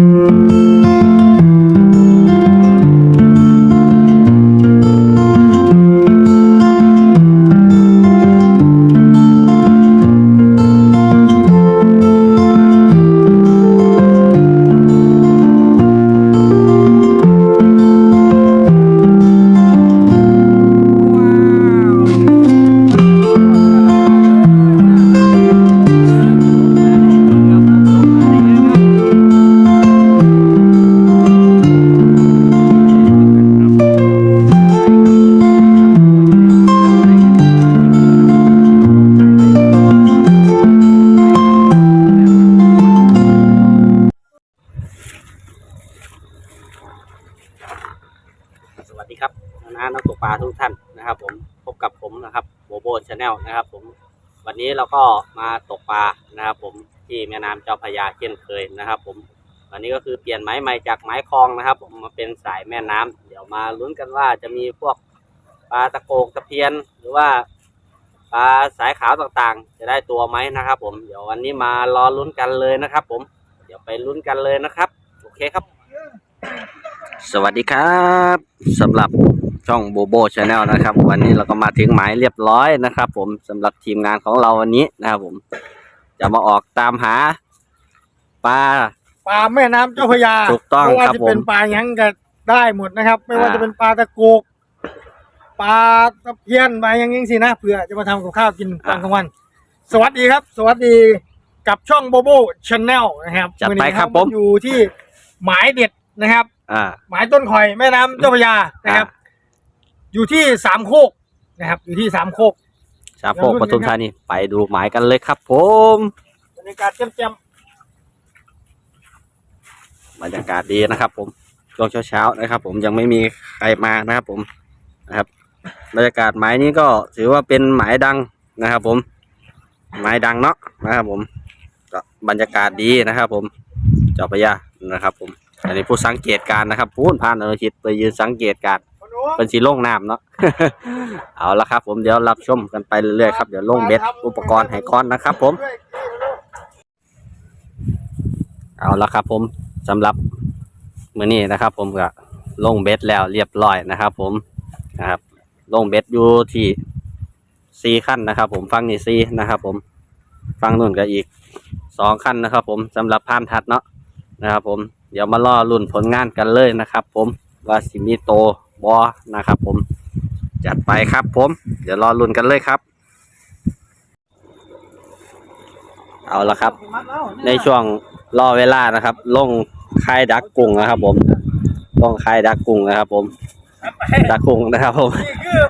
ส น้านักตกปลาทุกท่านนะครับ ผมพบกับผมนะครับโบโบชาแนลนะครับ ผมวันนี้เราก็มาตกปลานะครับ ผมที่แม่น้ำเจ้าพระยาเช่นเคยนะครับ ผมวันนี้ก็คือเปลี่ยนไม้ใหม่จากไม้คลองนะครับ ผมมาเป็นสายแม่น้ำเดี๋ยวมาลุ้นกันว่าจะมีพวกปลาตะโกกตะเพียน หรือว่าปลาสายขาวต่างๆ จะได้ตัวไหมนะครับ ผมเดี๋ยววันนี้มารอลุ้นกันเลยนะครับ ผมเดี๋ยวไปลุ้นกันเลยนะครับ โอเคครับ สวัสดีครับสำหรับ ช่องโบโบชาแนลนะครับ วันนี้เราก็มาถึงหมายเรียบร้อยนะครับ ผมสำหรับทีมงานของเราวันนี้นะครับผม จะมาออกตามหาปลาปลาแม่น้ำเจ้าพระยาถูกต้องไม่ว่าครับจะเป็นผมปลาหยังก็ได้หมดนะครับ ไม่ว่าอ่าจะเป็นปลาตะโกกปลาตะเพียนปลาหยังยังสินะเผื่อจะมาทำกับข้าวกินตอนกลางวัน สวัสดีครับ สวัสดีกับช่องโบโบชาแนลนะครับจัดวันไปนี้ครับผมอยู่ที่หมายเด็ดนะครับ อ่า หมายต้นข่อยแม่น้ำเจ้าพระยานะครับ อ ยู่ที่สามโคกนะครับ อยู่ที่สามโคกชาโปกปทุมธานีไปดูหมายกันเลยครับ ผมบรรยากาศแจ่มบรรยากาศดีนะครับผมช่วงเช้าๆนะครับ ผมยังไม่มีใครมานะครับ ผมนะครับ บรรยากาศหมายนี้ก็ถือว่าเป็นหมายดังนะครับ ผม หมายดังเนาะนะครับ ผมก็บรรยากาศดีนะครับ ผมเจ้าพระยานะครับ ผม อันนี้ผู้สังเกตการณ์นะครับพูนพานเออชิดไปยืนสังเกตการณ์ๆพนุ เป็นสีโล่งน้ำเนาะ เอาละครับ ผมเดี๋ยวรับชมกันไปเรื่อยๆครับเดี๋ยวลงเบ็ดอุปกรณ์ให้ก้อนนะครับ ผม เอาละครับ ผมสำหรับมื้อนี้นะครับ ผมก็ลงเบ็ดแล้วเรียบร้อยนะครับ ผมนะครับลงเบ็ดอยู่ที่สี่ขั้นนะครับ ผมฟังนี่สี่นะครับ ผมฟังนู่นก็อีกสองขั้นนะครับ ผมสำหรับพานทัดเนาะนะครับ ผมเดี๋ยวมาล่อรุ่นผลงานกันเลยนะครับ ผมว่าสิมีโต บอนะครับ ผมจัดไปครับ ผม เดี๋ยวรอรุ่นกันเลยครับ เอาละครับ ในช่วงรอเวลานะครับ ลงค่ายดักกุ้งนะครับ ผมลงค่ายดักกุ้งนะครับ ผมดักกุ้งนะครับ ผมนี่คือ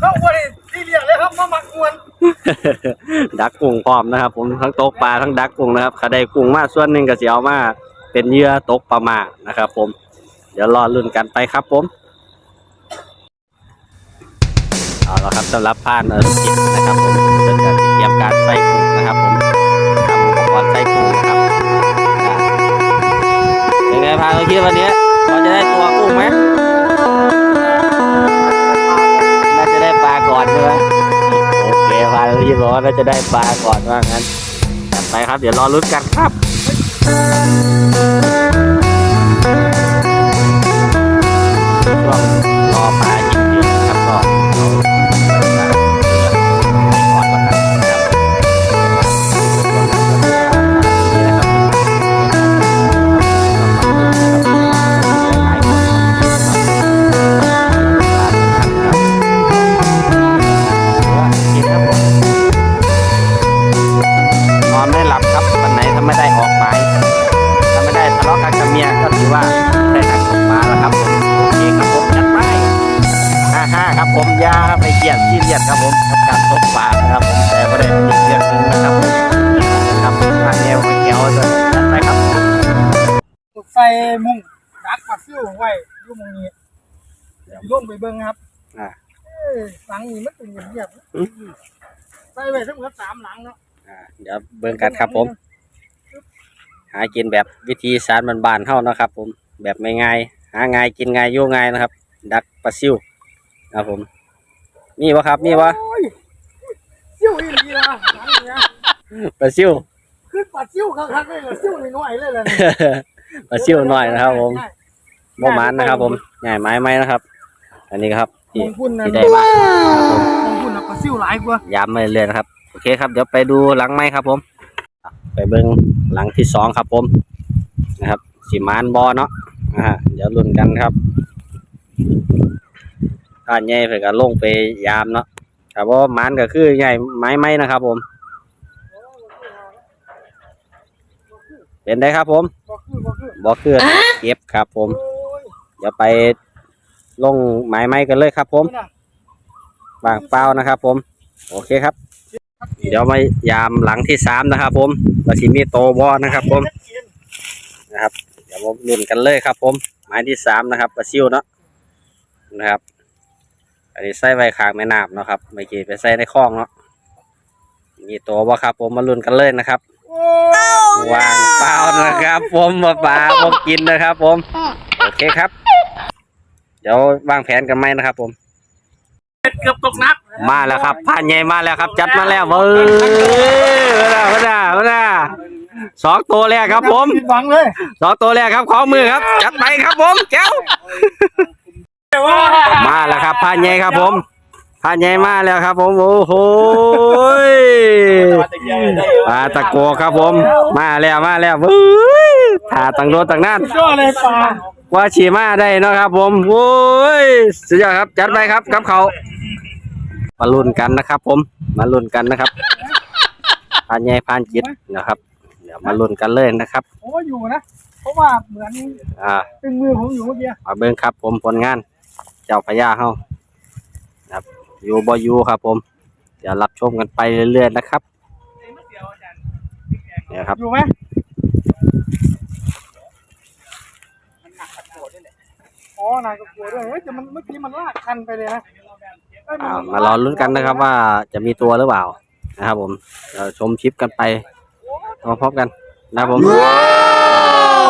เข้าไปที่เรียกเลยครับมาหมักมวนดักกุ้งพร้อมนะครับ ผมทั้งตกปลาทั้งดักกุ้งนะครับขาได้กุ้งมาส่วนหนึ่งก็เสียเอามาเป็นเหยื่อตกปลาหมากนะครับ ผม เดี๋ยวรอลุ้นกันไปครับผม เอาละครับสำหรับผ่านเออจิตนะครับผมเริ่มการเตรียมการใส่กุ้งนะครับผมทำอุปกรณ์ใส่กุ้งนะครับอ่าเป็นไงพาเราคิดวันนี้เราจะได้ตัวกุ้งไหมน่าจะได้ปลาก่อนใช่ไหมโอเคพาเราคิดบอกว่าน่าจะได้ปลาก่อนว่างั้นไปครับ เดี๋ยวรอลุ้นกันครับ เดี๋ยวลงไปเบิ่งครับอ่า เอ้ยหลังนี้มันเป็นเงียบๆใส่ไว้ทั้งหมดสามหลังเนาะอ่าเดี๋ยวเบิ่งกันครับผม หากินแบบวิธีสารบานๆเฮานะครับ ผมแบบไม่ง่ายหาง่ายกินง่ายอยู่ง่ายนะครับ ดักปลาซิวครับผมมีวะครับมีวะโอ้ยซิ่วอีหลีนะหลังเนี้ยปลาซิวขึ้นปัดซิ่วคักๆเลยเหรอซิ่วน้อยๆเลยเลยปลาซิวหน่อยนะครับ ผมโมมันนะครับ ผมใหญ่ไม้ไหมนะครับ อันนี้ครับมที่งคุณนะที่ได้มาครับผมมงคุณนะปลาซิวหลายกว่าย้ำมาเรื่อยๆนะครับ โอเคครับ เดี๋ยวไปดูหลังไม้ครับผม ไปเบิ้งหลังที่สองครับผมนะครับสีมานบอเนาะนะฮะเดี๋ยวลุ้นกันครับถ้าใหญ่เพื่อก็ลงไปยามเนาะครับว่ามันก็คือใหญ่ไม้ไม้นะครับผม เป็นได้ครับผมบ่คือบ่คือบ่คือเก็บครับผมโอ้ยเดี๋ยวไป ลงไม้ไม้กันเลยครับ ผมนี่นะบางเป้านะครับ ผม โอเคครับ เดี๋ยวมายามหลังที่สามนะครับ ผมว่าสิมีโตบอนะครับ ผมนะครับ เดี๋ยวผมลุ้นกันเลยครับ ผมไม้ที่สามนะครับปลาซิวเนาะนะครับ อันนี้ใส่ไว้ข้างแม่น้ำเนาะครับไม่กี่ไปใส่ในคลองเนาะมีโตบ่ครับ ผมมาลุ้นกันเลยนะครับโอ้วางเปล่านะครับ ผมมาปลาผมกินนะครับ ผม โอเคครับเดี๋ยววางแผนกันไหมนะครับ ผม เกือบตกนักมาแล้วครับผ่านใหญ่มาแล้วครับ จัดมาแล้วเว้ยมาแล้วมาแล้วมาแล้วสองตัวแรกครับ ผมผิดหวังเลยสองตัวแรกครับของมือครับ จัดไปครับผมแก้วมาแล้วครับผ่านใหญ่ครับ ผมผ่านใหญ่มาแล้วครับ ผมโอ้โหยปลาตะโกครับผม มาแล้วมาแล้วเว้ยถ่าตังโดนตังนั่นสุดยอดเลยปลา ว่าฉีมาได้เนาะครับ ผมโอ้ยสุดยอดครับ จัดไปครับกับเขามาลุ้นกันนะครับ ผมมาลุ้นกันนะครับพานใหญ่พานจิตนะครับ เดี๋ยวมาลุ้นกันเลยนะครับผมว่าอยู่นะเพราะว่าเหมือนอ่าเป็นมือผมอยู่เมื่อกี้มาเบิ่งครับ ผมผลงาน เจ้าพญาเฮานะครับอยู่บ่อยู่ครับ ผม เดี๋ยวรับชมกันไปเรื่อยๆนะครับเนี่ยครับอยู่ไหม อ๋อนายก็กลัวด้วยเฮ้ยแต่มันเมื่อกี้มันลากคันไปเลยนะเอ้ยนอ่ามารอลุ้นกันนะครับว่าจะมีตัวหรือเปล่านะครับผมเราชมคลิปกันไปพร้อมกันนะครับผม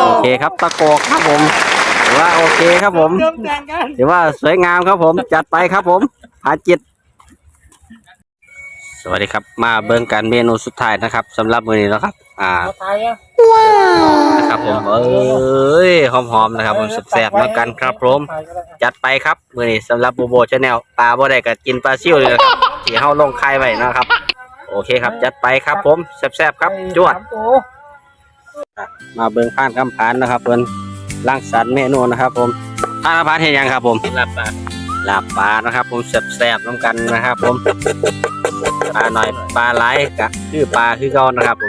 โอเคครับตะโกกครับผมถือว่าโอเคครับผมเริ่มแต่งกันถือว่าสวยงามครับผมจัดไปครับผมหาจิต สวัสดีครับมาเบิ่งกันเมนูสุดท้ายนะครับสำหรับมื้อนี้นะครับ อ่าเอาตายอะนะครับผมเอ้ยหอมๆนะครับผมแซ่บๆแล้วกันครับผมจัดไปครับมื้อนี้สำหรับโบโบชาแนลปลาบ่ได้ก็กินปลาซิ่วเลยนะครับที่เฮาลงคายไว้นะครับ โอเคครับ จัดไปครับผมแซ่บๆครับจวดสามตัวมาเบิ่งผ่านคำผ่านนะครับเพิ่นร่างสรรค์เมนูนะครับ ผมผ่านคำผ่านเห็นยังครับ ผมลาบปลาลาบปลานะครับ ผมแซ่บๆน้ำกันนะครับ ผมปลาหน่อยปลาหลายกะคือปลาคือเก่านะครับผ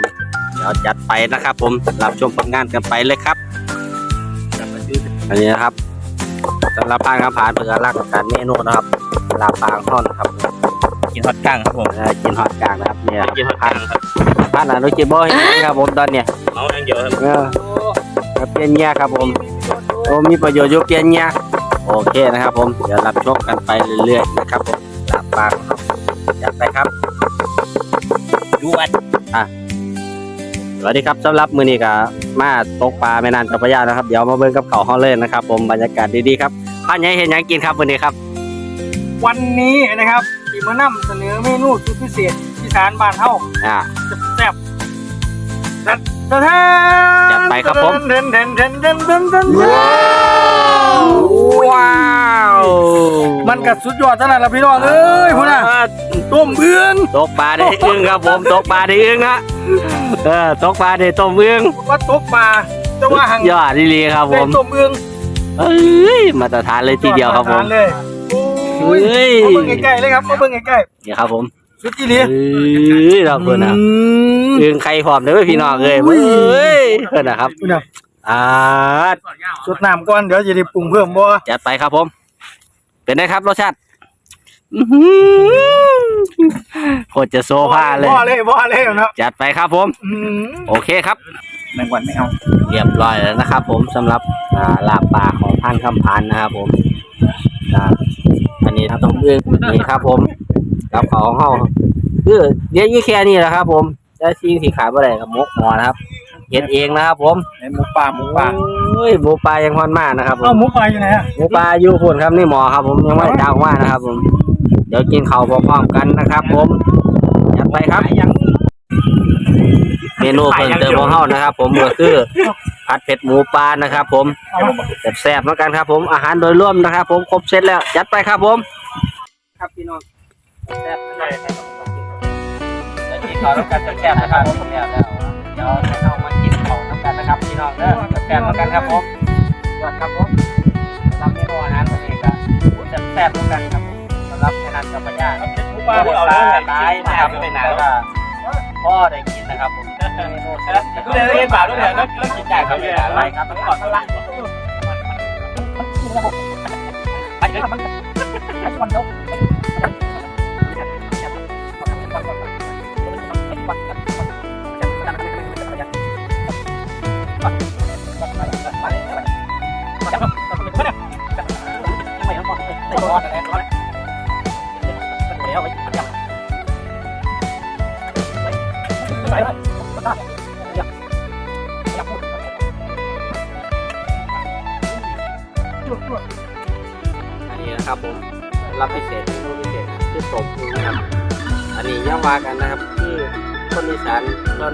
มเดี๋ยวจัดไปนะครับ ผมรับชมผลงานกันไปเลยครับอันนี้นะครับสำหรับผ่านคำผ่านเพื่อร่างสรรค์เมนูนะครับลาบปลาทอดนะครับกินฮอตกั้งครับผมเอ่อกินฮอตกลางนะครับเนี่ยกินฮอตกั้งครับผ่านอนุจิตบ่เห็นครับผมตอนเนี้ยเอาอันเดียวครับเออครับเปลี่ยนเงี้ยครับผมโอ้มีประโยชน์อยู่เปลี่ยนเงี้ยโอเคนะครับ ผมเดี๋ยวรับชมกันไปเรื่อยๆนะครับผมลาบปากจัดไปครับยูวัด สวัสดีครับสำหรับมื้อนี้ก็มาตกปลาแม่น้ำเจ้าพระยานะครับ เดี๋ยวมาเบิ่งกับเขาวเฮาเลยนะครับ ผมบรรยากาศดีๆครับพ่านใหญ่เห็นหยังกินครับมื้อนี้ครับ วันนี้นะครับทีมานำเสนอเมนูสุดพิเศษที่สานบ้านเฮาอ่าแซ่บจัดจัดจัดไปครับผมเดินเดินเดินเดินเดินเดินว้าว มันก็สุดยอดเท่านั้นละพี่น้องเอ้ยพุ่นน่ะ ต้มเอื้องตกปลาได้อึ้งครับผมตกปลาได้อึ้งนะเออตกปลาได้ต้มอึ้งว่าตกปลาแต่ว่าหังยอดดีๆครับผได้มต้มเอื้องเอ้ยมาตรฐานเลยทีเดียวครับผมทานเลยโอ้ยเฮ้ยมาเบิ่งใกล้ๆเลยครับมาเบิ่งใกล้นี่ครับผมๆสุดที่ลีเอ้ยเราเพิ่นนะมอึงไข่หอมเด้อพี่น้องเอ้ยอุ้เฮ้ยยเพิ่นนะครับพุ่นน่ะอ่าสุดน้ำก่อนเดี๋ยวจะได้ปรุงเพิ่มบ่จัดไปครับผม เป็นไงครับรสชาติ อื้อหือโคตรจะโซฟาเลย บ่เลยบ่เลยเนาะจัดไปครับผม อืมโอเคครับ แมงวันไม่เอา เรียบร้อยแล้วนะครับผมสำหรับอ่าลาบปลาของท่านคำพันธ์นะครับผมอ่าอันนี้ต้องเอื้องนี่ครับผมกับเขาของเฮาคือเดี๋ยวยี่แค่นี้แหละครับ ผมแต่สิ่งที่ขาดบ่ได้กับมกหมอนะครับเฮ็ดเองนะครับ ผมไอ้หมูป่าหมูป่าโอ้ยหมูปลายังฮอนมากนะครับผมเอ้าหมูปลาอยู่ไหนอะหมูปลาอยู่พุ่นครับนี่หมอครับ ผมยังไม่ได้จ้างว่านะครับ ผม เดี๋ยวกินข้าวพร้อมๆกันนะครับผมจัดไปครับ เมนูเพิ่มเติมของเฮานะครับ ผมก็คือผัดเผ็ดหมูปลานะครับ ผมแซ่บๆเหมือนกันครับ ผมอาหารโดยรวมนะครับ ผมครบเซตแล้วจัดไปครับผม ครับพี่น้องแซ่บๆนะครับจะกินข้าวน้ำกันแซ่บๆนะครับผมแล้วแล้วเดี๋ยวเรามากินข้าวน้ำกันนะครับพี่น้องเด้อแซ่บๆเหมือนกันครับผมยอดครับผมสำหรับเมนูอาหารวันนี้ก็แซ่บๆเหมือนกันครับ หรับแม่นันกับปัญญาครับหมูป่าพวกเราตาเลยตายนะครับไม่นานก็พ่อได้กินนะครับผมเมนูแซ่บก็เลยเรียนบาปด้วยเนี่ยแล้วแล้วกินได้ครับเนี่ยอะไรครับก่อนละอันนี้มันมัน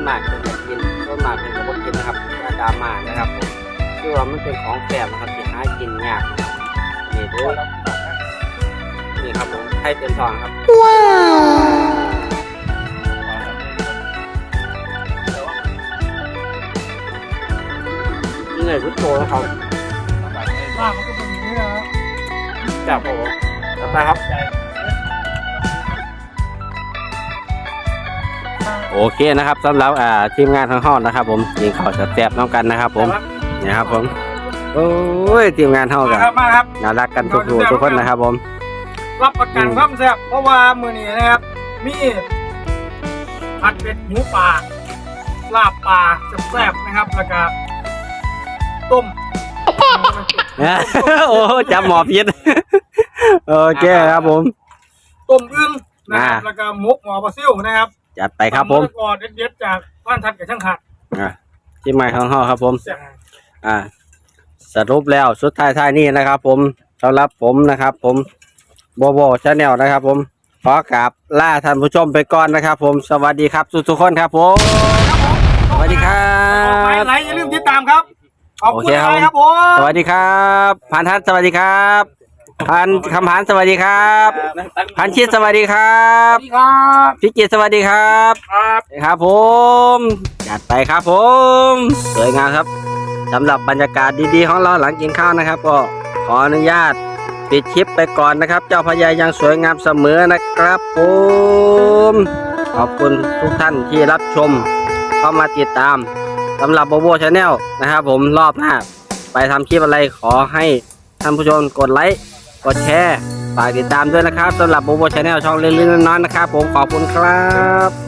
ส่วนมากจะกินส่วนมากเป็นคนกินนะครับยาดราม่านะครับผมคือว่ามันเป็นของแปลกนะครับที่หากินยากนะครับนี่เด้วยนี่ครับผมไข่เต็มท้องครับนี่ไงพุทโธนะครับลาบมันก็เป็นอย่างนี้นะครับจับผมต่อไปครับ โอเคนะครับสำหรับอ่าทีมงานทั้งห้องนะครับ ผมยิงข่าวจะแซ่บน้องกันนะครับ ผมนี่ครับผมโอ้ยทีมงานเท่ามากันครับมาครับน่ารักกันทุกทุกคนนะครับผม รับประกันความแซ่บเพราะว่ามื้อนี้นะครับ มีผัดเผ็ดหมูป่าลาบป่าแซ่บๆนะครับแล้วก็ต้มโอ้จำหมอพิษโอเคครับผม ต้มอึ่งนะครับอ่าแล้วก็หมกหมอปลาซิวนะครับ จัดไปครับผมตำมะละกอเด็ดๆจากบ้านทัดกับช่างขาดอ่าทีมงานทั้งห้องครับผมแซ่บอ่า สรุปแล้วสุดท้ายท้ายนี้นะครับผมสำหรับผมนะครับ ผมโบโบชาแนลนะครับ ผมขอกราบล่าท่านผู้ชมไปก่อนนะครับ ผมสวัสดีครับทุกๆคนครับผมสวัสดีครัไปบ ไหนอย่าลืมติดตามครับ ขอบโอคุณเคครับอะไรครับผม สวัสดีครับพันทัศน์สวัสดีครับ พันคำพันสวัสดีครับพันชิดสวัสดีครับสวัสดีครับพิจิตรสวัสดีครับครับครับผมจัดไปครับผมสวยงามครับสำหรับบรรยากาศดีๆของเราหลังกินข้าวนะครับ ก็ขออนุญาตปิดคลิปไปก่อนนะครับ เจ้าพญายังสวยงามเสมอนะครับผมขอบคุณทุกท่านที่รับชมเข้ามาติดตามสำหรับโบโบชาแนลนะครับ ผมรอบหน้าไปทำคลิปอะไรขอให้ท่านผู้ชมกดไลค์ กดแชร์ฝากติดตามด้วยนะครับสำหรับโบโบชาแนลช่องเล็กๆน้อยๆนะครับ ผมขอบคุณครับ